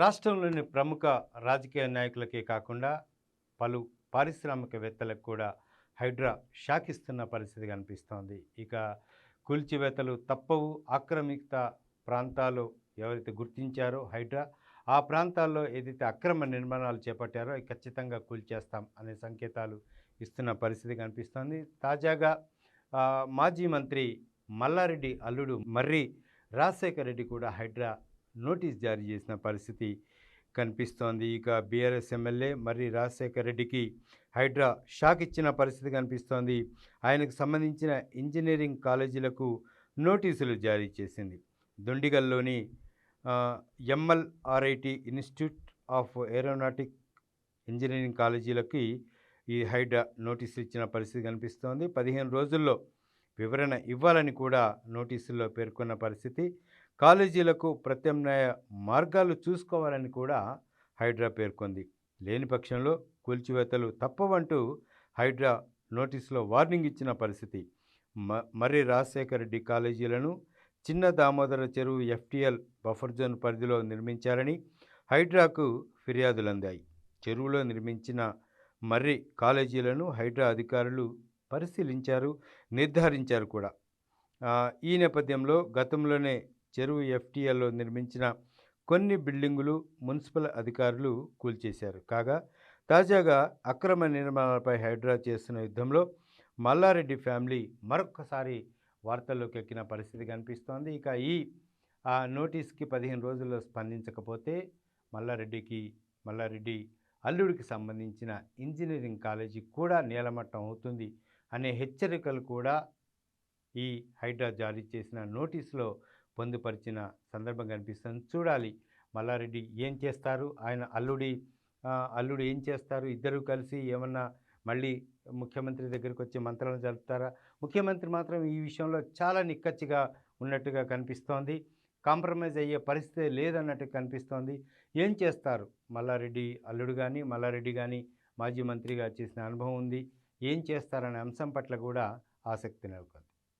రాష్ట్రంలోని ప్రముఖ రాజకీయ నాయకులకే కాకుండా పలు పారిశ్రామికవేత్తలకు కూడా హైడ్రా షాక్ ఇస్తున్న పరిస్థితి కనిపిస్తోంది. ఇక కూల్చివేతలు తప్పవు. ఆక్రమిత ప్రాంతాలు ఎవరైతే గుర్తించారో హైడ్రా ఆ ప్రాంతాల్లో ఏదైతే అక్రమ నిర్మాణాలు చేపట్టారో అవి ఖచ్చితంగా కూల్చేస్తాం అనే సంకేతాలు ఇస్తున్న పరిస్థితి కనిపిస్తోంది. తాజాగా మాజీ మంత్రి మల్లారెడ్డి అల్లుడు మర్రి రాజశేఖర రెడ్డి కూడా హైడ్రా నోటీస్ జారీ చేసిన పరిస్థితి కనిపిస్తోంది. ఇక బీఆర్ఎస్ ఎమ్మెల్యే మర్రి రాజశేఖర రెడ్డికి హైడ్రా షాక్ ఇచ్చిన పరిస్థితి కనిపిస్తోంది. ఆయనకు సంబంధించిన ఇంజనీరింగ్ కాలేజీలకు నోటీసులు జారీ చేసింది. దుండిగల్లోని MLRIT institute of aeronautic engineering కాలేజీలకి ఈ హైడ్రా నోటీసులు ఇచ్చిన పరిస్థితి కనిపిస్తోంది. పదిహేను రోజుల్లో వివరణ ఇవ్వాలని కూడా నోటీసుల్లో పేర్కొన్న పరిస్థితి కాలేజీలకు ప్రత్యామ్నాయ మార్గాలు చూసుకోవాలని కూడా హైడ్రా పేర్కొంది. లేని పక్షంలో కూల్చివేతలు తప్పవంటూ హైడ్రా నోటీసులో వార్నింగ్ ఇచ్చిన పరిస్థితి. మ మర్రి రాజశేఖర రెడ్డి కాలేజీలను చిన్న దామోదర చెరువు ఎఫ్టీఎల్ బఫర్ జోన్ పరిధిలో నిర్మించారని హైడ్రాకు ఫిర్యాదులు అందాయి చెరువులో నిర్మించిన మర్రి కాలేజీలను హైడ్రా అధికారులు పరిశీలించారు నిర్ధారించారు కూడా. ఈ నేపథ్యంలో గతంలోనే చెరువు ఎఫ్టీఎల్లో నిర్మించిన కొన్ని బిల్డింగులు మున్సిపల్ అధికారులు కూల్చేశారు. కాగా తాజాగా అక్రమ నిర్మాణాలపై హైడ్రా చేస్తున్న యుద్ధంలో మల్లారెడ్డి ఫ్యామిలీ మరొకసారి వార్తల్లోకి ఎక్కిన పరిస్థితి కనిపిస్తోంది. ఇక ఈ ఆ నోటీస్కి పదిహేను రోజుల్లో స్పందించకపోతే మల్లారెడ్డికి మల్లారెడ్డి అల్లుడికి సంబంధించిన ఇంజనీరింగ్ కాలేజీ కూడా నేలమట్టం అవుతుంది అనే హెచ్చరికలు కూడా ఈ హైడ్రా జారీ చేసిన నోటీసులో పొందుపరిచిన సందర్భం కనిపిస్తుంది. చూడాలి మల్లారెడ్డి ఏం చేస్తారు? ఆయన అల్లుడి అల్లుడు ఏం చేస్తారు? ఇద్దరు కలిసి ఏమన్నా మళ్ళీ ముఖ్యమంత్రి దగ్గరికి వచ్చి మంత్రాలను జరుపుతారా? ముఖ్యమంత్రి మాత్రం ఈ విషయంలో చాలా నిక్కచ్చిగా ఉన్నట్టుగా కనిపిస్తోంది. కాంప్రమైజ్ అయ్యే పరిస్థితి లేదన్నట్టు కనిపిస్తోంది. ఏం చేస్తారు? మల్లారెడ్డి అల్లుడు కానీ మల్లారెడ్డి కానీ మాజీ మంత్రిగా చేసిన అనుభవం ఉంది. ఏం చేస్తారనే అంశం పట్ల కూడా ఆసక్తి నెలకొంది.